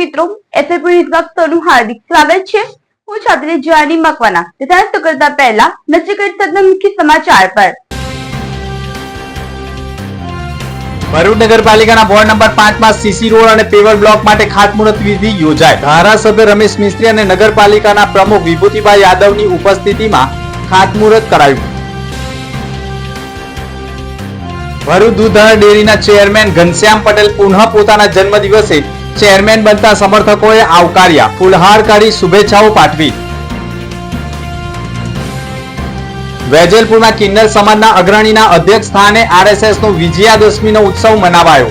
મિત્રો એસએપી આપનું હાર્દિક સ્વાગત છે. હું છાત્રી જવાની મકવાના. તથા કરતા પહેલા નજીક કરી મુખ્ય સમાચાર પર. ભરૂચ નગરપાલિકાના વોર્ડ નંબર પાંચમાં સીસી રોડ અને પેવર બ્લોક માટે ખાતમુહૂર્ત વિધિ યોજાય. ધારાસભ્ય રમેશ મિસ્ત્રી અને નગરપાલિકાના પ્રમુખ વિભૂતિભાઈ યાદવની ઉપસ્થિતિમાં ખાતમુહૂર્ત કરાયું. ભરૂચ દૂધધાર ડેરીના ચેરમેન ઘનશ્યામ પટેલ પુનઃ પોતાના જન્મદિવસે ચેરમેન બનતા સમર્થકોએ આવકાર્યા. ફૂલહાર કરી શુભેચ્છાઓ પાઠવી. વેજલપુરમાં કિન્નર સમાજના અગ્રણીના અધ્યક્ષ સ્થાને આરએસએસ નો વિજયાદશમીનો ઉત્સવ મનાવાયો.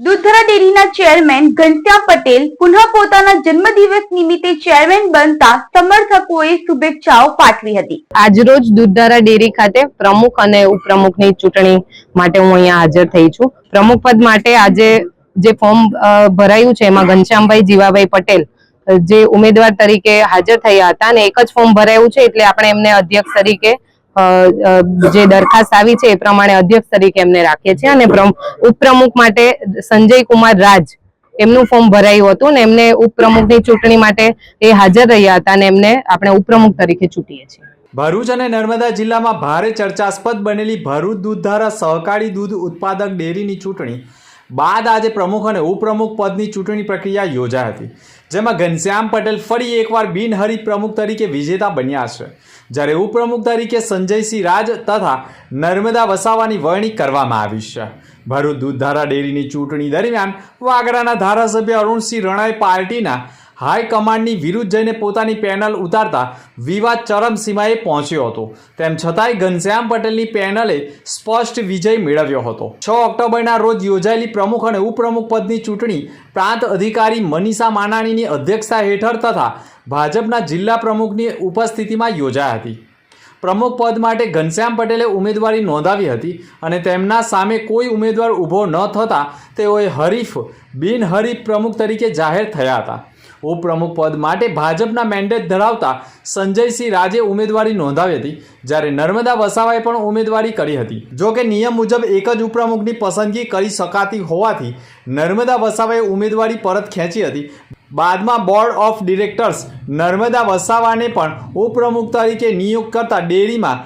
દૂધધરા ડેરીના ચેરમેન ઘનશ્યામ પટેલ પુનઃ પોતાના જન્મદિવસ નિમિત્તે ચેરમેન બનતા સમર્થકોએ શુભેચ્છાઓ પાઠવી હતી. આજરોજ દૂધધારા ડેરી ખાતે પ્રમુખ અને ઉપપ્રમુખની ચૂંટણી માટે હું અહીંયા હાજર થઈ છું. પ્રમુખ પદ માટે આજે જે ફોર્મ ભરાયું છે એમાં ઘનશ્યામભાઈ જીવાભાઈ પટેલ જે ઉમેદવાર તરીકે હાજર થયા હતા અને એક જ ફોર્મ ભરાયું છે એટલે આપણે એમને અધ્યક્ષ તરીકે જે દરખાસ્ત આવી છે એ પ્રમાણે અધ્યક્ષ તરીકે એમને રાખીએ છીએ અને પ્રમ- ઉપપ્રમુખ માટે સંજય કુમાર રાજ એમનું ફોર્મ ભરાયું હતું ને એમને ઉપપ્રમુખની ચૂંટણી માટે એ હાજર રહ્યા હતા અને એમને આપણે ઉપપ્રમુખ તરીકે ચૂંટીએ છીએ. ભરૂચ અને નર્મદા જિલ્લામાં ભારે ચર્ચાસ્પદ બનેલી ભરૂચ દૂધધારા સહકારી દૂધ ઉત્પાદક ડેરીની ચૂંટણી બાદ આજે પ્રમુખ અને ઉપપ્રમુખ પદની ચૂંટણી પ્રક્રિયા યોજાઈ હતી, જેમાં ઘનશ્યામ પટેલ ફરી એકવાર બિનહરીફ પ્રમુખ તરીકે વિજેતા બન્યા છે. જ્યારે ઉપપ્રમુખ તરીકે સંજયસિંહ રાજ તથા નર્મદા વસાવાની વરણી કરવામાં આવી છે. ભરૂચ દૂધધારા ડેરીની ચૂંટણી દરમિયાન વાગરાના ધારાસભ્ય અરુણસિંહ રણાએ પાર્ટીના હાઈકમાન્ડની વિરુદ્ધ જઈને પોતાની પેનલ ઉતારતા વિવાદ ચરમસીમાએ પહોંચ્યો હતો. તેમ છતાંય ઘનશ્યામ પટેલની પેનલે સ્પષ્ટ વિજય મેળવ્યો હતો. છ ઓક્ટોબરના રોજ યોજાયેલી પ્રમુખ અને ઉપપ્રમુખ પદની ચૂંટણી પ્રાંત અધિકારી મનીષા માનાણીની અધ્યક્ષતા હેઠળ તથા ભાજપના જિલ્લા પ્રમુખની ઉપસ્થિતિમાં યોજાઈ હતી. પ્રમુખ પદ માટે ઘનશ્યામ પટેલે ઉમેદવારી નોંધાવી હતી અને તેમના સામે કોઈ ઉમેદવાર ઊભો ન થતાં તેઓએ હરીફ બિનહરીફ પ્રમુખ તરીકે જાહેર થયા હતા. ઉપપ્રમુખ પદ માટે ભાજપના મેન્ડેટ ધરાવતા સંજયસિંહ રાજે ઉમેદવારી નોંધાવી હતી, જ્યારે નર્મદા વસાવાએ પણ ઉમેદવારી કરી હતી. જો કે નિયમ મુજબ એક જ ઉપપ્રમુખની પસંદગી કરી શકાતી હોવાથી નર્મદા વસાવાએ ઉમેદવારી પરત ખેંચી હતી. બાદમાં બોર્ડ ઓફ ડિરેક્ટર્સ નર્મદા વસાવાને પણ ઉપપ્રમુખ તરીકે નિયુક્ત કરતા ડેરીમાં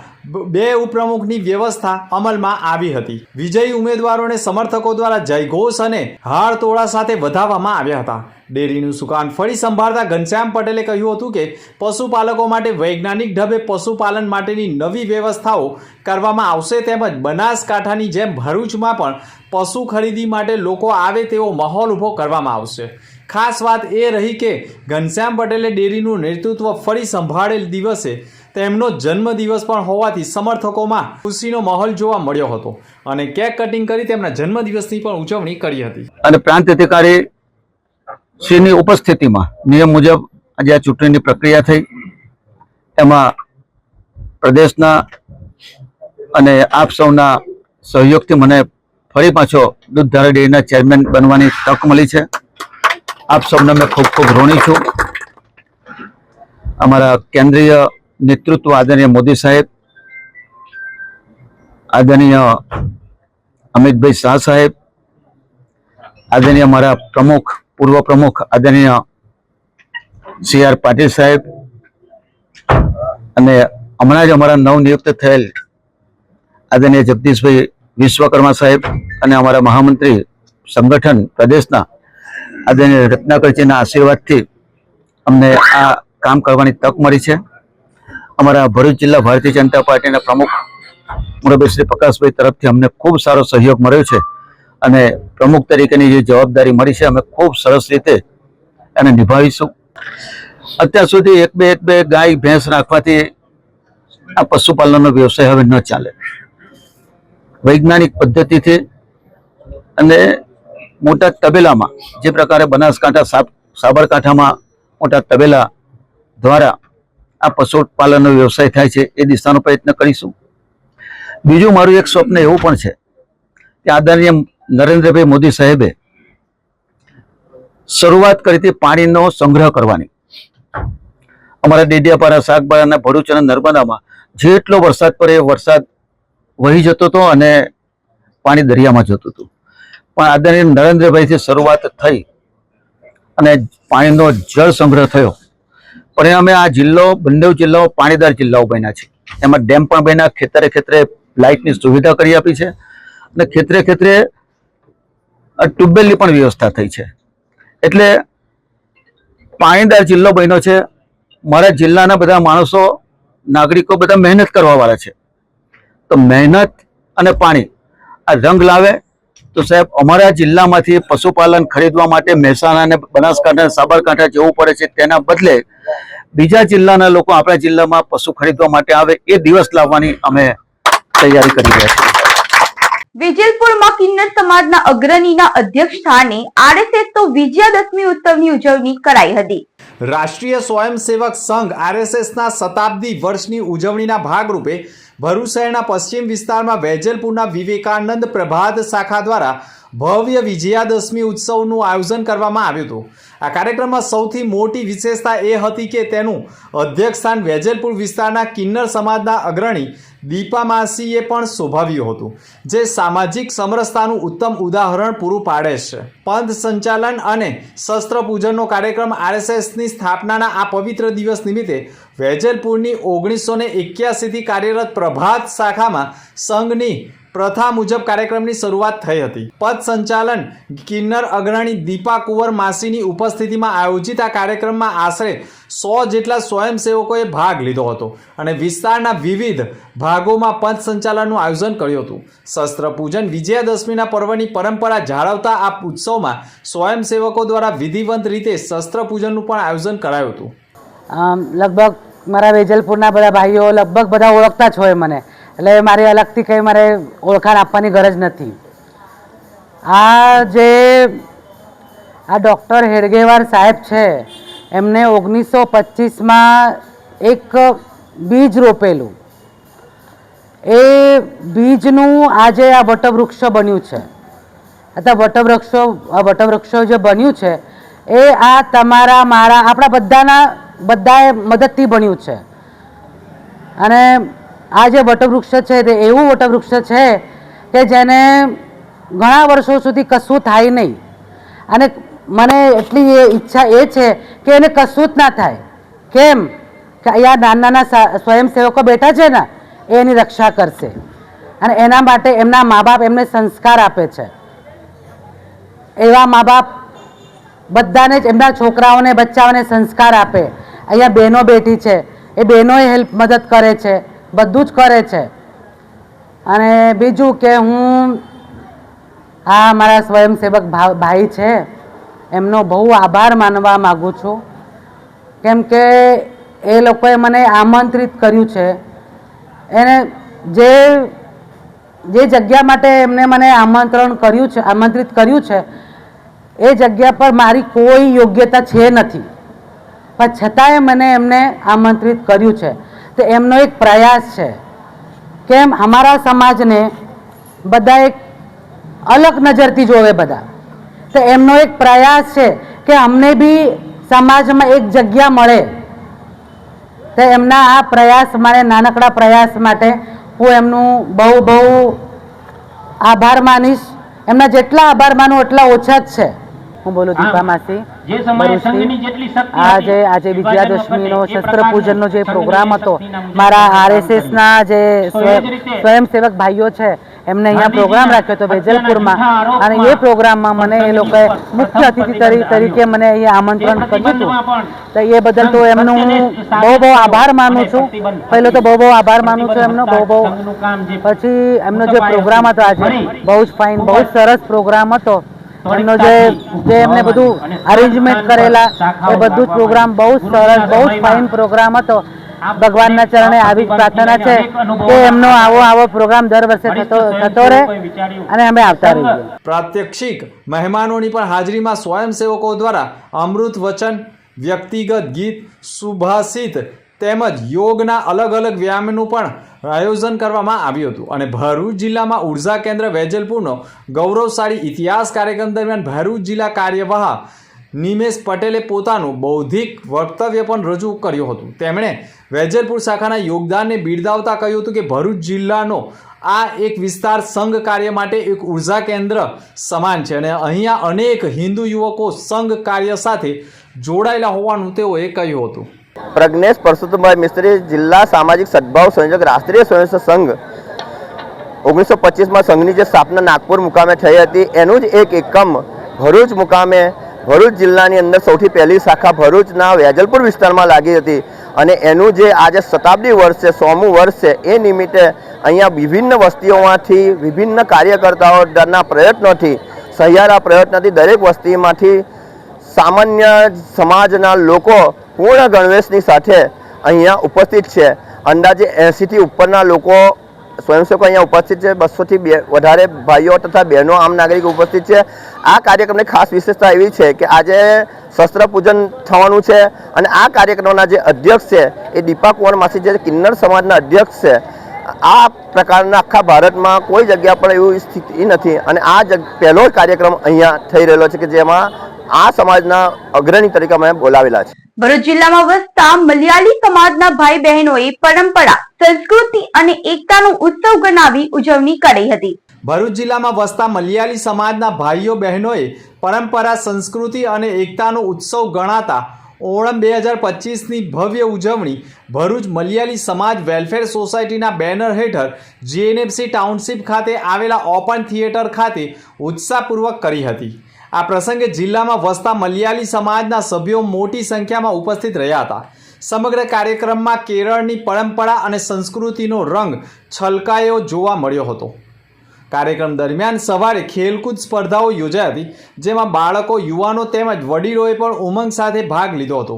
બે ઉપપ્રમુખની વ્યવસ્થા અમલમાં આવી હતી. વિજયી ઉમેદવારોને સમર્થકો દ્વારા જયઘોષ અને હારતોળા સાથે વધાવવામાં આવ્યા હતા. ડેરીનું સુકાન ફરી સંભાળતા ઘનશ્યામ પટેલે કહ્યું હતું કે, પશુપાલકો માટે વૈજ્ઞાનિક ઢબે પશુપાલન માટેની નવી વ્યવસ્થાઓ કરવામાં આવશે તેમજ બનાસકાંઠાની જેમ ભરૂચમાં પણ પશુ ખરીદી માટે લોકો આવે તેવો માહોલ ઊભો કરવામાં આવશે. ખાસ વાત એ રહી કે ઘનશ્યામ પટેલે ડેરીનું નેતૃત્વ ફરી સંભાળેલ દિવસે તેમનો જન્મદિવસ પણ હોવાથી સમર્થકોમાં ખુશીનો માહોલ જોવા મળ્યો હતો અને કેક કટિંગ કરી તેમના જન્મદિવસની પણ ઉજવણી કરી હતી. અને પ્રાંત અધિકારી શ્રીની ઉપસ્થિતિમાં નિયમ મુજબ આજે આ ચૂંટણીની પ્રક્રિયા થઈ. એમાં પ્રદેશના અને આપ સૌના સહયોગથી મને ફરી પાછો દૂધધારા ડેરીના ચેરમેન બનવાની તક મળી છે. આપ સૌને મેં ખૂબ ખૂબ ઋણી છું. અમારા કેન્દ્રીય નેતૃત્વ આદરણીય મોદી સાહેબ, આદરણીય અમિતભાઈ શાહ સાહેબ, આદરણીય મારા પ્રમુખ, પૂર્વ પ્રમુખ આદરણીય સી આર પાટીલ સાહેબ અને હમણાં જ અમારા નવનિયુક્ત થયેલ આદરણીય જગદીશભાઈ વિશ્વકર્મા સાહેબ અને અમારા મહામંત્રી સંગઠન પ્રદેશના આદરણીય રત્નાકરજીના આશીર્વાદથી અમને આ કામ કરવાની તક મળી છે. અમારા ભરૂચ જિલ્લા ભારતીય જનતા પાર્ટીના પ્રમુખ મુરબ્બી શ્રી પ્રકાશભાઈ તરફથી અમને ખૂબ સારો સહયોગ મળ્યો છે અને પ્રમુખ તરીકેની જે જવાબદારી મળી છે, અમે ખૂબ સરસ રીતે એને નિભાવીશું. અત્યાર સુધી એક બે એક બે ગાય ભેંસ રાખવાથી આ પશુપાલનનો વ્યવસાય હવે ન ચાલે. વૈજ્ઞાનિક પદ્ધતિથી અને મોટા તબેલામાં, જે પ્રકારે બનાસકાંઠા, સાબ- સાબરકાંઠામાં મોટા તબેલા દ્વારા આ પશુપાલનનો વ્યવસાય થાય છે, એ દિશાનો પ્રયત્ન કરીશું. બીજું મારું એક સ્વપ્ન એવું પણ છે કે આદરણીય નરેન્દ્રભાઈ મોદી સાહેબે શરૂઆત કરી હતી પાણીનો સંગ્રહ કરવાની. અમારા ડેડિયાપાડા શાકબારાના ભરૂચ અને નર્મદામાં જેટલો વરસાદ પડે એ વરસાદ વહી જતો હતો અને પાણી દરિયામાં જતું હતું. પણ આદરણીય નરેન્દ્રભાઈથી શરૂઆત થઈ અને પાણીનો જળ સંગ્રહ થયો પરિણામે આ જિલ્લો બંને જિલ્લાઓ પાણીદાર જિલ્લાઓ બન્યા છે એમાં ડેમ પણ બન્યા, ખેતરે ખેતરે લાઇટની સુવિધા કરી આપી છે અને ખેતરે ખેતરે ટ્યુબવેલની પણ વ્યવસ્થા થઈ છે. એટલે પાણીદાર જિલ્લો બન્યો છે. મારા જિલ્લાના બધા માણસો, નાગરિકો બધા મહેનત કરવાવાળા છે. તો મહેનત અને પાણી, આ રંગ લાવે તો સાહેબ અમારા જિલ્લામાંથી પશુપાલન ખરીદવા માટે મહેસાણા અને બનાસકાંઠા સાબરકાંઠા જવું પડે છે. તેના બદલે બીજા જિલ્લાના લોકો આપણા જિલ્લામાં પશુ ખરીદવા માટે આવે એ દિવસ લાવવાની અમે તૈયારી કરી રહ્યા છીએ. વિજલપુરમાં કિન્નર સમાજના અગ્રણીના અધ્યક્ષ સ્થાને આરએસએસ તો વિજયાદશમી ઉત્સવની ઉજવણી કરાઈ હતી. રાષ્ટ્રીય સ્વયંસેવક સંઘ આરએસએસના શતાબ્દી વર્ષની ઉજવણીના ભાગરૂપે ભરૂચ શહેરના પશ્ચિમ વિસ્તારમાં વેજલપુરના વિવેકાનંદ પ્રભાત શાખા દ્વારા ભવ્ય વિજયાદશમી ઉત્સવનું આયોજન કરવામાં આવ્યું હતું. આ કાર્યક્રમમાં સૌથી મોટી વિશેષતા એ હતી કે તેનું અધ્યક્ષ સ્થાન વેજલપુર વિસ્તારના કિન્નર સમાજના અગ્રણી દીપા માસીએ પણ શોભાવ્યું હતું, જે સામાજિક સમરસતાનું ઉત્તમ ઉદાહરણ પૂરું પાડે છે. પંથ સંચાલન અને શસ્ત્ર પૂજનનો કાર્યક્રમ આરએસએસની સ્થાપનાના આ પવિત્ર દિવસ નિમિત્તે વેજલપુરની ઓગણીસો ને એક્યાસીથી કાર્યરત પ્રભાત શાખામાં સંઘની પ્રથા મુજબ કાર્યક્રમની શરૂઆત થઈ હતી. પદ સંચાલન કિન્નર અગ્રણી દીપા કુંવર માસીની ઉપસ્થિતિમાં આયોજિત આ કાર્યક્રમમાં આશરે સો જેટલા સ્વયંસેવકોએ ભાગ લીધો હતો અને વિસ્તારના વિવિધ ભાગોમાં પંચ સંચાલનનું આયોજન કર્યું હતું. શસ્ત્ર પૂજન વિજયાદશમીના પર્વની પરંપરા જાળવતા આ ઉત્સવમાં સ્વયંસેવકો દ્વારા વિધિવંત રીતે શસ્ત્ર પૂજનનું પણ આયોજન કરાયું હતું. લગભગ મારા વેજલપુરના બધા ભાઈઓ લગભગ બધા ઓળખતા જ હોય મને. એટલે મારે અલગથી કંઈ મારે ઓળખાણ આપવાની ગરજ નથી. આ જે આ ડૉક્ટર હેડગેવાર સાહેબ છે, એમને ઓગણીસો પચીસમાં એક બીજ રોપેલું. એ બીજનું આજે આ વટવૃક્ષ બન્યું છે. અથવા વટવૃક્ષો, આ વટવૃક્ષો જે બન્યું છે, એ આ તમારા, મારા, આપણા બધાના બધાએ મદદથી બન્યું છે. અને આ જે વટવૃક્ષ છે તે એવું વટવૃક્ષ છે કે જેને ઘણા વર્ષો સુધી કશું થાય નહીં. અને મને એટલી એ ઈચ્છા એ છે કે એને કશું જ ના થાય. કેમ? કે અહીંયા નાના નાના સ્વયંસેવકો બેઠા છે ને એ એની રક્ષા કરશે. અને એના માટે એમના મા બાપ એમને સંસ્કાર આપે છે. એવા મા બાપ બધાને જ એમના છોકરાઓને, બચ્ચાઓને સંસ્કાર આપે. અહીંયા બહેનો બેઠી છે. એ બહેનોએ હેલ્પ મદદ કરે છે. બધું જ કરે છે. અને બીજું કે હું આ મારા સ્વયંસેવક ભાઈ છે, એમનો બહુ આભાર માનવા માગું છું. કેમ કે એ લોકોએ મને આમંત્રિત કર્યું છે. એને જે જે જગ્યા માટે એમને મને આમંત્રણ કર્યું છે, આમંત્રિત કર્યું છે, એ જગ્યા પર મારી કોઈ યોગ્યતા છે નથી. પણ છતાંય મને એમને આમંત્રિત કર્યું છે. તો એમનો એક પ્રયાસ છે. કેમ? અમારા સમાજને બધા એક અલગ નજરથી જોવે બધા. તો એમનો એક પ્રયાસ છે કે અમને બી સમાજમાં એક જગ્યા મળે. તો એમના આ પ્રયાસ માટે નાનકડા પ્રયાસ માટે હું એમનું બહુ બહુ આભાર માનીશ. એમના જેટલા આભાર માનું એટલા ઓછા જ છે. હું બોલું દીપા માસી આજે આજે વિજયાદશમીનો શસ્ત્ર પૂજનનો જે પ્રોગ્રામ હતો મારા આરએસએસ ના જે સ્વયંસેવક ભાઈઓ છે એમને અહીંયા પ્રોગ્રામ રાખ્યો હતો વેજલપુરમાં અને એ પ્રોગ્રામમાં મને એ લોકોએ મુખ્ય અતિથિ તરી- તરીકે મને અહીંયા આમંત્રણ કર્યું હતું. તો એ બદલ તો એમનું હું બહુ બહુ આભાર માનું છું. પહેલો તો બહુ બહુ આભાર માનું છું એમનો બહુ બહુ પછી એમનો જે પ્રોગ્રામ હતો આજે બહુ જ ફાઇન બહુ જ સરસ પ્રોગ્રામ હતો. એમનો જે જે એમને બધું અરેન્જમેન્ટ કરેલા એ બધું જ પ્રોગ્રામ બહુ જ સરસ બહુ જ ફાઇન પ્રોગ્રામ હતો. ભગવાનના ચરણે આવી જ પ્રાર્થના છે કે એમનો આવો આવો પ્રોગ્રામ દર વર્ષે થતો થતો રહે અને અમે આવતા રહીએ. પ્રાત્યક્ષિક મહેમાનોની પણ હાજરીમાં સ્વયંસેવકો દ્વારા અમૃત વચન વ્યક્તિગત ગીત સુભાષિત તેમજ યોગના અલગ અલગ વ્યાયામનું પણ આયોજન કરવામાં આવ્યું હતું. અને ભરૂચ જિલ્લામાં ઊર્જા કેન્દ્ર વેજલપુરનો ગૌરવશાળી ઇતિહાસ કાર્યક્રમ દરમિયાન ભરૂચ જિલ્લા કાર્યવાહ નિમેશ પટેલે પોતાનું બૌદ્ધિક વક્તવ્ય પણ રજૂ કર્યું હતું. તેમણે વેજલપુર શાખાના યોગદાનને બિરદાવતા કહ્યું હતું કે ભરૂચ જિલ્લાનો આ એક વિસ્તાર સંઘ કાર્ય માટે એક ઊર્જા કેન્દ્ર સમાન છે અને અહીંયા અનેક હિન્દુ યુવકો સંઘ કાર્ય સાથે જોડાયેલા હોવાનું તેઓએ કહ્યું હતું. પ્રજ્ઞેશ પરસોત્તમભાઈ મિસ્ત્રી જિલ્લા સામાજિક સદભાવ સંયોજક રાષ્ટ્રીય સ્વયંસેવક સંઘ. ઓગણીસો પચીસમાં સંઘની જે સ્થાપના નાગપુર મુકામે થઈ હતી, એનું જ એક એકમ ભરૂચ મુકામે, ભરૂચ જિલ્લાની અંદર સૌથી પહેલી શાખા ભરૂચના વેજલપુર વિસ્તારમાં લાગી હતી. અને એનું જે આજે શતાબ્દી વર્ષ છે, સોમું વર્ષ છે, એ નિમિત્તે અહીંયા વિભિન્ન વસ્તીઓમાંથી, વિભિન્ન કાર્યકર્તાઓના પ્રયત્નોથી, સહિયારા પ્રયત્નથી દરેક વસ્તીમાંથી સામાન્ય સમાજના લોકો પૂર્ણ ગણવેશની સાથે અહીંયા ઉપસ્થિત છે. અંદાજે એંસીથી ઉપરના લોકો સ્વયંસેવકો અહીંયા ઉપસ્થિત છે. બસોથી બે, વધારે ભાઈઓ તથા બહેનો આમ નાગરિક ઉપસ્થિત છે. આ કાર્યક્રમની ખાસ વિશેષતા એવી છે કે આજે શસ્ત્ર પૂજન થવાનું છે અને આ કાર્યક્રમના જે અધ્યક્ષ છે એ દીપા કુંવર માસી જે કિન્નર સમાજના અધ્યક્ષ છે. આ પ્રકારના આખા ભારતમાં કોઈ જગ્યા પર એવી સ્થિતિ નથી અને આ જગ પહેલો જ કાર્યક્રમ અહીંયા થઈ રહેલો છે કે જેમાં આ સમાજના અગ્રણી તરીકે અમે બોલાવેલા છે. ભરૂચ જિલ્લામાં વસતા મલયાલી સમાજના ભાઈ બહેનોએ પરંપરા, સંસ્કૃતિ અને એકતાનો ઉત્સવ ગણાવી ઉજવણી કરી હતી. ભરૂચ જિલ્લામાં વસતા મલયાલી સમાજના ભાઈઓ બહેનોએ પરંપરા, સંસ્કૃતિ અને એકતાનો ઉત્સવ ગણાતા ઓણમ બે હજાર પચીસની ભવ્ય ઉજવણી ભરૂચ મલયાલી સમાજ વેલફેર સોસાયટીના બેનર હેઠળ જીએનએફસી ટાઉનશીપ ખાતે આવેલા ઓપન થિયેટર ખાતે ઉત્સાહપૂર્વક કરી હતી. આ પ્રસંગે જિલ્લામાં વસતા મલયાલી સમાજના સભ્યો મોટી સંખ્યામાં ઉપસ્થિત રહ્યા હતા. સમગ્ર કાર્યક્રમમાં કેરળની પરંપરા અને સંસ્કૃતિનો રંગ છલકાયો જોવા મળ્યો હતો. કાર્યક્રમ દરમિયાન સવારે ખેલકૂદ સ્પર્ધાઓ યોજાઈ હતી, જેમાં બાળકો, યુવાનો તેમજ વડીલોએ પણ ઉમંગ સાથે ભાગ લીધો હતો.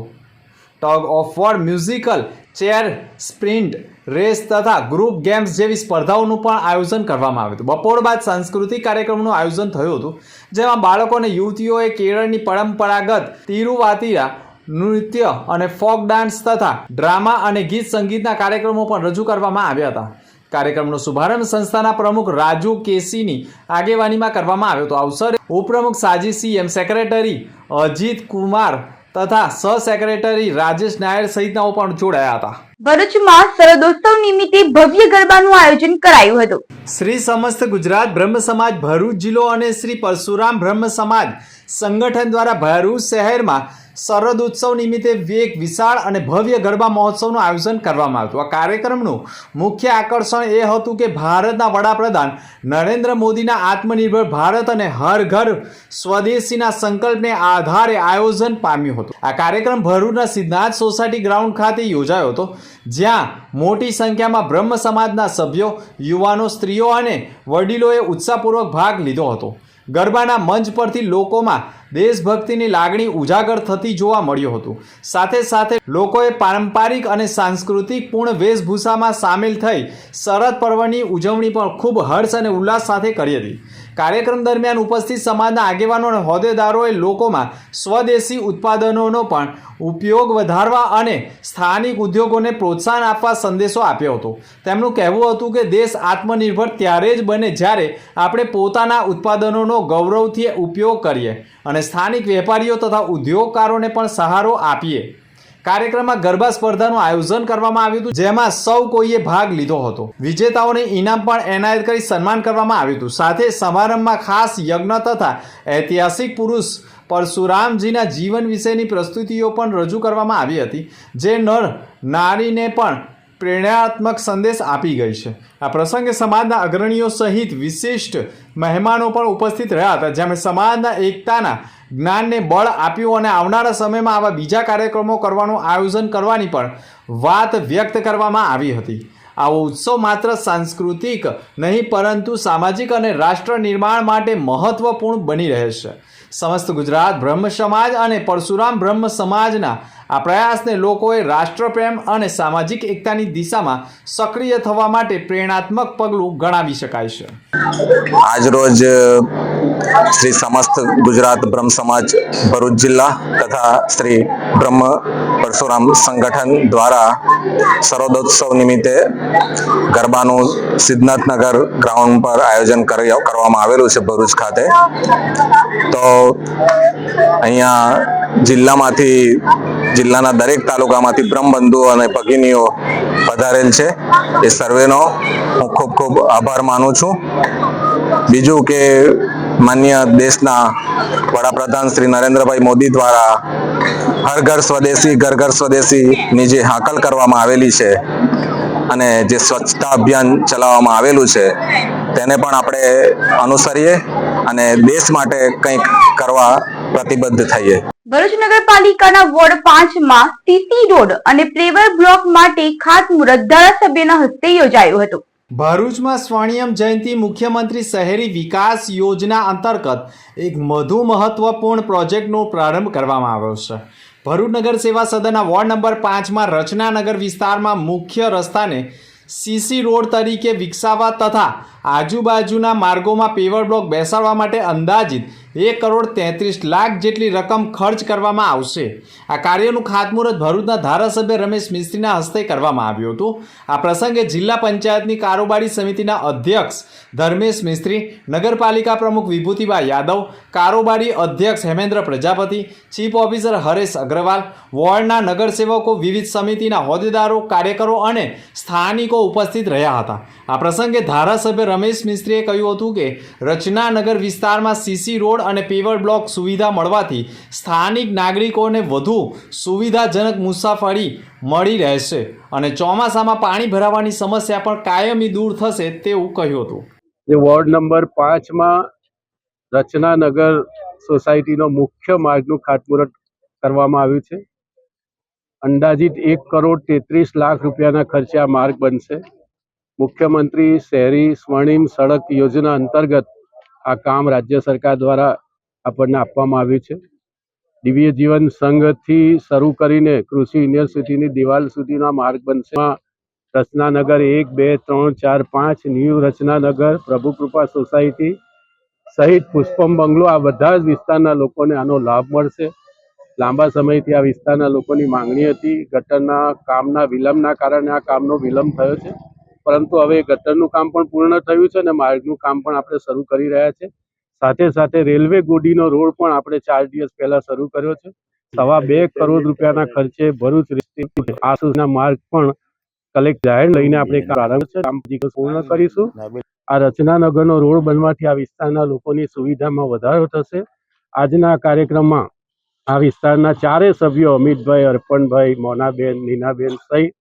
Tug of war musical, chair, sprint, race તથા ગ્રુપ ગેમ્સ જેવી સ્પર્ધાઓનું પણ આયોજન કરવામાં આવ્યું હતું. બપોર બાદ સાંસ્કૃતિક કાર્યક્રમનું આયોજન થયું હતું. જેમાં બાળકો અને યુવતીઓએ કેરળની પરંપરાગત તિરુવાતિરા નૃત્ય અને ફોક ડાન્સ તથા ડ્રામા અને ગીત સંગીતના કાર્યક્રમો પણ રજૂ કરવામાં આવ્યા હતા. કાર્યક્રમનો શુભારંભ સંસ્થાના પ્રમુખ રાજુ કેસીની આગેવાનીમાં કરવામાં આવ્યો હતો. અવસરે ઉપપ્રમુખ સાજી સીએમ સેક્રેટરી અજીત કુમાર તથા સહ સેક્રેટરી રાજેશ નાયર સહિતનાઓ પણ જોડાયા હતા. ભરૂચમાં શરદોત્સવ નિમિત્તે ભવ્ય ગરબાનું આયોજન કરાયું હતું. શ્રી સમસ્ત ગુજરાત બ્રહ્મ સમાજ ભરૂચ જિલ્લો અને શ્રી પરશુરામ બ્રહ્મ સમાજ સંગઠન દ્વારા ભરૂચ શહેરમાં શરદ ઉત્સવ નિમિત્તે એક વિશાળ અને ભવ્ય ગરબા મહોત્સવનું આયોજન કરવામાં આવ્યું આ કાર્યક્રમનું મુખ્ય આકર્ષણ એ હતું કે ભારતના વડાપ્રધાન નરેન્દ્ર મોદીના આત્મનિર્ભર ભારત અને હર ઘર સ્વદેશીના સંકલ્પને આધારે આયોજન પામ્યું હતું. આ કાર્યક્રમ ભરૂચના સિદ્ધાર્થ સોસાયટી ગ્રાઉન્ડ ખાતે યોજાયો હતો, જ્યાં મોટી સંખ્યામાં બ્રહ્મ સમાજના સભ્યો, યુવાનો, સ્ત્રીઓ અને વડીલોએ ઉત્સાહપૂર્વક ભાગ લીધો હતો. ગરબાના મંચ પરથી લોકોમાં દેશભક્તિની લાગણી ઉજાગર થતી જોવા મળ્યું હતું. સાથે સાથે લોકોએ પારંપરિક અને સાંસ્કૃતિક પૂર્ણ વેશભૂષામાં સામેલ થઈ શરદ પર્વની ઉજવણી પણ ખૂબ હર્ષ અને ઉલ્લાસ સાથે કરી હતી. કાર્યક્રમ દરમિયાન ઉપસ્થિત સમાજના આગેવાનો અને હોદ્દેદારોએ લોકોમાં સ્વદેશી ઉત્પાદનોનો પણ ઉપયોગ વધારવા અને સ્થાનિક ઉદ્યોગોને પ્રોત્સાહન આપવા સંદેશો આપ્યો હતો. તેમનું કહેવું હતું કે દેશ આત્મનિર્ભર ત્યારે જ બને જ્યારે આપણે પોતાના ઉત્પાદનોનો ગૌરવથી ઉપયોગ કરીએ અને સ્થાનિક વેપારીઓ તથા ઉદ્યોગકારોને પણ સહારો આપીએ. કાર્યક્રમમાં ગરબા સ્પર્ધાનું આયોજન કરવામાં આવ્યું હતું, જેમાં સૌ કોઈએ ભાગ લીધો હતો. વિજેતાઓને ઇનામ પણ એનાયત કરી સન્માન કરવામાં આવ્યું હતું. સાથે સમારંભમાં ખાસ યજ્ઞ તથા ઐતિહાસિક પુરુષ પરશુરામજીના જીવન વિશેની પ્રસ્તુતિઓ પણ રજૂ કરવામાં આવી હતી, જે નર નારીને પણ પ્રેરણાત્મક સંદેશ આપી ગઈ છે. આ પ્રસંગે સમાજના અગ્રણીઓ સહિત વિશિષ્ટ મહેમાનો પણ ઉપસ્થિત રહ્યા હતા જેમણે સમાજના એકતાના જ્ઞાનને બળ આપ્યું અને આવનારા સમયમાં આવા બીજા કાર્યક્રમો કરવાનું આયોજન કરવાની પણ વાત વ્યક્ત કરવામાં આવી હતી. આવો ઉત્સવ માત્ર સાંસ્કૃતિક નહીં, પરંતુ સામાજિક અને રાષ્ટ્ર નિર્માણ માટે મહત્વપૂર્ણ બની રહે છે. સમસ્ત ગુજરાત બ્રહ્મ સમાજ અને પરશુરામ બ્રહ્મ સમાજના આ પ્રયાસને લોકોએ રાષ્ટ્રપ્રેમ અને સામાજિક એકતાની દિશામાં સક્રિય થવા માટે પ્રેરણાત્મક પગલું ગણાવી શકાય છે. આજરોજ શ્રી સમસ્ત ગુજરાત બ્રહ્મ સમાજ ભરૂચ જિલ્લા તથા શ્રી બ્રહ્મ પરશુરામ સંગઠન દ્વારા સરોદોત્સવ નિમિત્તે ગરબાનું સિદ્ધનાથનગર ગ્રાઉન્ડ પર આયોજન કરવામાં આવેલું છે ભરૂચ ખાતે. તો અહીંયા જિલ્લામાંથી, જિલ્લાના દરેક તાલુકામાંથી બ્રહ્મબંધુઓ અને ભગિનીઓ પધારેલ છે. એ સર્વેનો હું ખૂબ ખૂબ આભાર માનું છું. બીજું કે માન્ય દેશના વડાપ્રધાન શ્રી નરેન્દ્રભાઈ મોદી દ્વારા હર ઘર સ્વદેશી, ઘર ઘર સ્વદેશીની જે હાકલ કરવામાં આવેલી છે અને જે સ્વચ્છતા અભિયાન ચલાવવામાં આવેલું છે, તેને પણ આપણે અનુસરીએ અને દેશ માટે કંઈક કરવા પ્રતિબદ્ધ થઈએ. ભરૂચ નગરપાલિકાના વોર્ડ પાંચમાં સીટી રોડ અને પ્લેવર બ્લોક માટે ખાતમુહૂર્ત ધારાસભ્યના હસ્તે યોજાયું હતું. ભરૂચમાં સ્વર્ણિયમ જયંતિ મુખ્યમંત્રી શહેરી વિકાસ યોજના અંતર્ગત એક વધુ મહત્વપૂર્ણ પ્રોજેક્ટનો પ્રારંભ કરવામાં આવ્યો છે. ભરૂચ નગર સેવા સદનના વોર્ડ નંબર પાંચમાં રચનાનગર વિસ્તારમાં મુખ્ય રસ્તાને સીસી રોડ તરીકે વિકસાવવા તથા આજુબાજુના માર્ગોમાં પેવર બ્લોક બેસાડવા માટે અંદાજિત એક કરોડ તેત્રીસ લાખ જેટલી રકમ ખર્ચ કરવામાં આવશે. આ કાર્યનું ખાતમુહૂર્ત ભરૂચના ધારાસભ્ય રમેશ મિસ્ત્રીના હસ્તે કરવામાં આવ્યું હતું. આ પ્રસંગે જિલ્લા પંચાયતની કારોબારી સમિતિના અધ્યક્ષ ધર્મેશ મિસ્ત્રી, નગરપાલિકા પ્રમુખ વિભૂતિભાઈ યાદવ, કારોબારી અધ્યક્ષ હેમેન્દ્ર પ્રજાપતિ, ચીફ ઓફિસર હરેશ અગ્રવાલ, વોર્ડના નગરસેવકો વિવિધ સમિતિના હોદ્દેદારો, કાર્યકરો અને સ્થાનિકો ઉપસ્થિત રહ્યા હતા. આ પ્રસંગે ધારાસભ્ય રમેશ મિસ્ત્રીએ કહ્યું હતું કે રચનાનગર વિસ્તારમાં સીસી રોડ અને પેવર બ્લોક સુવિધા મળવાથી સ્થાનિક નાગરિકોને વધુ સુવિધાજનક મુસાફરી મળી રહેશે અને ચોમાસામાં પાણી ભરાવાની સમસ્યા પણ કાયમી દૂર થશે તેવું કહ્યું હતું. જે વોર્ડ નંબર પાંચમાં રચનાનગર સોસાયટીનો મુખ્ય માર્ગનું ખાતમુહૂર્ત કરવામાં આવ્યું છે. અંદાજિત એક કરોડ તેત્રીસ લાખ રૂપિયાના ખર્ચે આ માર્ગ બનશે. મુખ્યમંત્રી શહેરી સ્વર્ણિમ સડક યોજના અંતર્ગત આ કામ રાજ્ય સરકાર દ્વારા આપણને આપવામાં આવ્યું છે. દિવ્ય જીવન સંઘથી શરૂ કરીને કૃષિ યુનિવર્સિટીની દિવાલ સુધીનો માર્ગ બનશે. રચનાનગર એક, બે, ત્રણ, ચાર, પાંચ, ન્યૂ રચનાનગર પ્રભુકૃપા સોસાયટી સહિત પુષ્પમ બંગલો, આ બધા જ વિસ્તારના લોકોને આનો લાભ મળશે. લાંબા સમયથી આ વિસ્તારના લોકોની માંગણી હતી. ગટરના કામના વિલંબના કારણે આ કામનો વિલંબ થયો છે. પરંતુ હવે ગટરનું કામ પણ પૂર્ણ થયું છે અને માર્ગનું કામ પણ આપણે શરૂ કરી રહ્યા છે. સાથે સાથે રેલવે ગોડીનો રોડ પણ આપણે ચાર દિવસ પહેલા શરૂ કર્યો છે. સવા બે કરોડ રૂપિયાના ખર્ચે ભરૂચ રેલવે માર્ગ પણ કલેક્ટ જાહેર લઈને આપણે પ્રારંભ છે. કામ પૂર્ણ કરીશું. આ રચનાનગરનો રોડ બનવાથી આ વિસ્તારના લોકોની સુવિધામાં વધારો થશે. આજના કાર્યક્રમમાં આ વિસ્તારના ચારે સભ્યો અમિતભાઈ, અર્પણભાઈ, મોનાબેન, નીનાબેન સહિત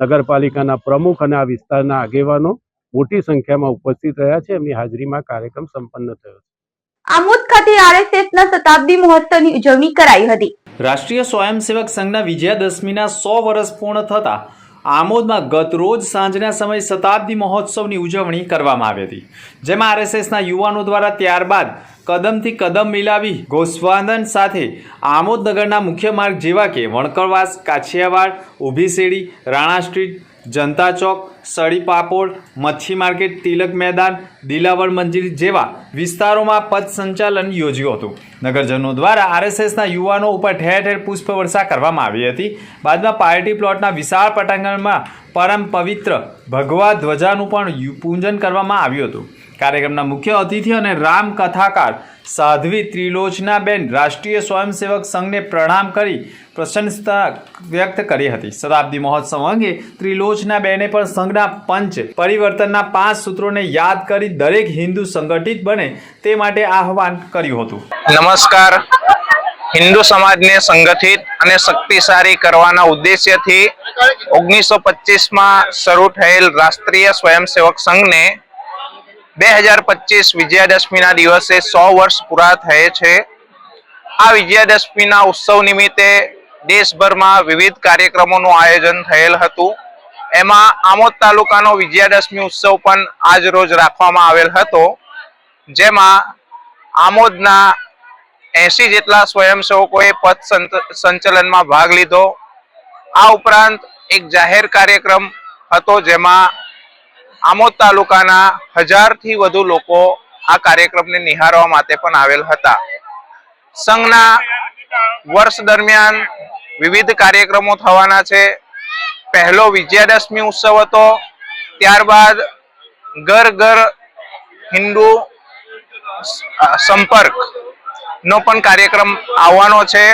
નગરપાલિકાના પ્રમુખ અને આ વિસ્તારના આગેવાનો મોટી સંખ્યામાં ઉપસ્થિત રહ્યા છે. એમની હાજરીમાં કાર્યક્રમ સંપન્ન થયો છે. આમોદ ખાતે આરએસએસના શતાબ્દી મહોત્સવની ઉજવણી કરાઈ હતી. રાષ્ટ્રીય સ્વયંસેવક સંઘના વિજયાદશમીના સો વર્ષ પૂર્ણ થતા આમોદમાં ગત રોજ સાંજના સમયે શતાબ્દી મહોત્સવની ઉજવણી કરવામાં આવી હતી, જેમાં આરએસએસના યુવાનો દ્વારા ત્યારબાદ કદમથી કદમ મિલાવી ઘોષવાદન સાથે આમોદ નગરના મુખ્ય માર્ગ જેવા કે વણકરવાસ, કાછિયાવાડ, ઊભી શેડી રાણા સ્ટ્રીટ જનતા ચોક, સળી પાપોળ, મચ્છી માર્કેટ, તિલક મેદાન, દિલાવર મંજિલ જેવા વિસ્તારોમાં પથ સંચાલન યોજ્યું હતું. નગરજનો દ્વારા આરએસએસના યુવાનો ઉપર ઠેર ઠેર પુષ્પવર્ષા કરવામાં આવી હતી. બાદમાં પાર્ટી પ્લોટના વિશાળ પટાંગણમાં પરમ પવિત્ર ભગવા ધ્વજાનું પણ પૂજન કરવામાં આવ્યું હતું. કાર્યક્રમના મુખ્ય અતિથિ અને રામ કથાકાર સાધ્વી ત્રિલોચનાબેન રાષ્ટ્રીય સ્વયંસેવક સંઘને પ્રણામ કરી પ્રશંસા વ્યક્ત કરી હતી. શતાબ્દી મહોત્સવ અંગે ત્રિલોચનાબેને પણ સંઘના પંચ પરિવર્તનના પાંચ સૂત્રોને યાદ કરી દરેક હિન્દુ સંગઠિત બને તે માટે આહવાન કર્યું હતું. નમસ્કાર. હિન્દુ સમાજને સંગઠિત અને શક્તિશાળી કરવાના ઉદ્દેશ્યથી ઓગણીસો પચીસમાં શરૂ થયેલ રાષ્ટ્રીય સ્વયંસેવક સંઘને બે હજાર પચીસ વિજયાદશમીના દિવસે સો વર્ષ પૂરા થયે છે. આ વિજયાદશમીના ઉત્સવ નિમિત્તે દેશભરમાં વિવિધ કાર્યક્રમોનું આયોજન થયેલ હતું. એમાં આમોદ તાલુકાનો વિજયાદશમી ઉત્સવ પણ આજ રોજ રાખવામાં આવેલ હતો. જેમાં આમોદના એસી જેટલા સ્વયંસેવકોએ સંત- સંચલનમાં ભાગ લીધો. આ ઉપરાંત એક જાહેર કાર્યક્રમ હતો જેમાં આમોદ તાલુકાના હજારથી વધુ લોકો આ કાર્યક્રમને નિહાળવા માટે પણ આવેલ હતા. સંઘના વર્ષ દરમિયાન વિવિધ કાર્યક્રમો થવાના છે. પહેલો વિજયાદશમી ઉત્સવ હતો. ત્યારબાદ ઘર ઘર હિન્દુ સંપર્ક નો પણ કાર્યક્રમ આવવાનો છે.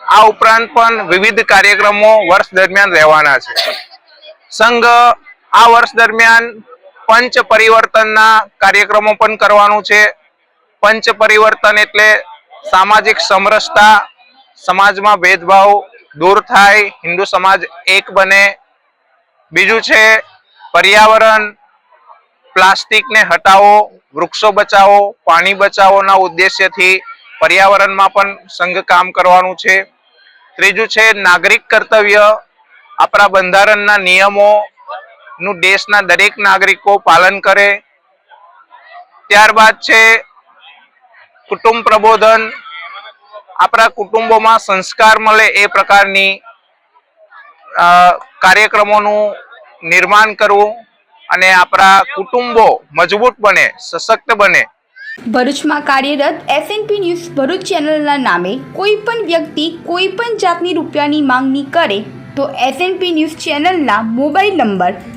આ ઉપરાંત પણ વિવિધ કાર્યક્રમો વર્ષ દરમિયાન રહેવાના છે. સંઘ આ વર્ષ દરમિયાન પંચ પરિવર્તનના કાર્યક્રમો પણ કરવાનું છે. પંચ પરિવર્તન એટલે સામાજિક સમરસતા, સમાજમાં ભેદભાવ દૂર થાય, હિન્દુ સમાજ એક બને. બીજું છે પર્યાવરણ, પ્લાસ્ટિકને હટાવો, વૃક્ષો બચાવો, પાણી બચાવોના ઉદ્દેશ્યથી પર્યાવરણમાં પણ સંઘ કામ કરવાનું છે. ત્રીજું છે નાગરિક કર્તવ્ય, આપણા બંધારણના નિયમો નું દેશના દરેક નાગરિકો પાલન કરે. ત્યારબાદ છે કુટુંબ પ્રબોધન. આપણા કુટુંબોમાં સંસ્કાર મળે એ પ્રકારની કાર્યક્રમોનું નિર્માણ કરવું અને આપણા કુટુંબો મજબૂત બને, સશક્ત બને. ભરૂચમાં કાર્યરત એસએનપી ન્યૂઝ ભરૂચ ચેનલના નામે કોઈ પણ વ્યક્તિ કોઈ પણ જાતની રૂપિયાની માંગણી કરે તો એસએનપી ન્યૂઝ ચેનલના મોબાઈલ નંબર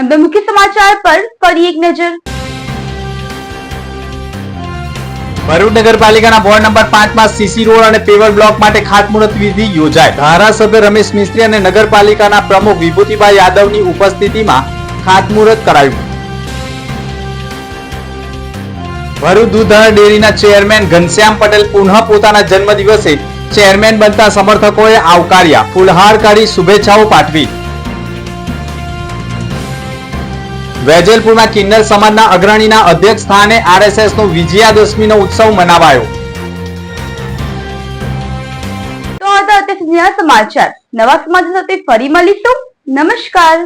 અંદર મુખ્ય સમાચાર પર ફરી એક નજર ભરૂચ નગરપાલિકાના વોર્ડ નંબર પાંચમાં સીસી રોડ અને પેવર બ્લોક માટે ખાતમુહૂર્ત વિધિ યોજાય. ધારાસભ્ય રમેશ મિસ્ત્રી અને નગરપાલિકાના પ્રમુખ વિભૂતિભાઈ યાદવની ઉપસ્થિતિમાં ખાતમુહૂર્ત કરાયું. ભરૂચ દૂધધાર ડેરીના ચેરમેન ઘનશ્યામ પટેલ પુનઃ પોતાના જન્મદિવસે ચેરમેન બનતા સમર્થકોએ આવકાર્યા. ફૂલહાર કાઢી શુભેચ્છાઓ પાઠવી. વેજલપુરમાં કિન્નર સમાજના અગ્રણીના અધ્યક્ષ સ્થાને આરએસએસ નો વિજયાદશમીનો ઉત્સવ મનાવાયો. તો આ હતા અત્યાર સમાચાર. નવા સમાચાર સાથે ફરી મળીશું. નમસ્કાર.